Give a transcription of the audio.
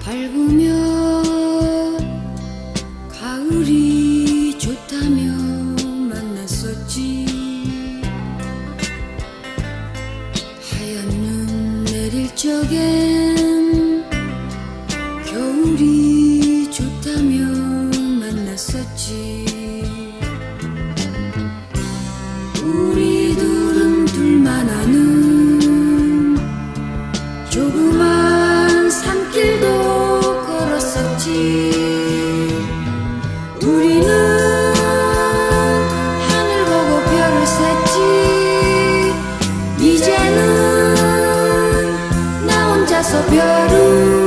밟으면 가을이 좋다며 만났었지. 하얀 눈 내릴 적엔 겨울이 좋다며 만났었지. 없지. 우리는 하늘 보고 별을 샜지. 이제는 나 혼자서 별을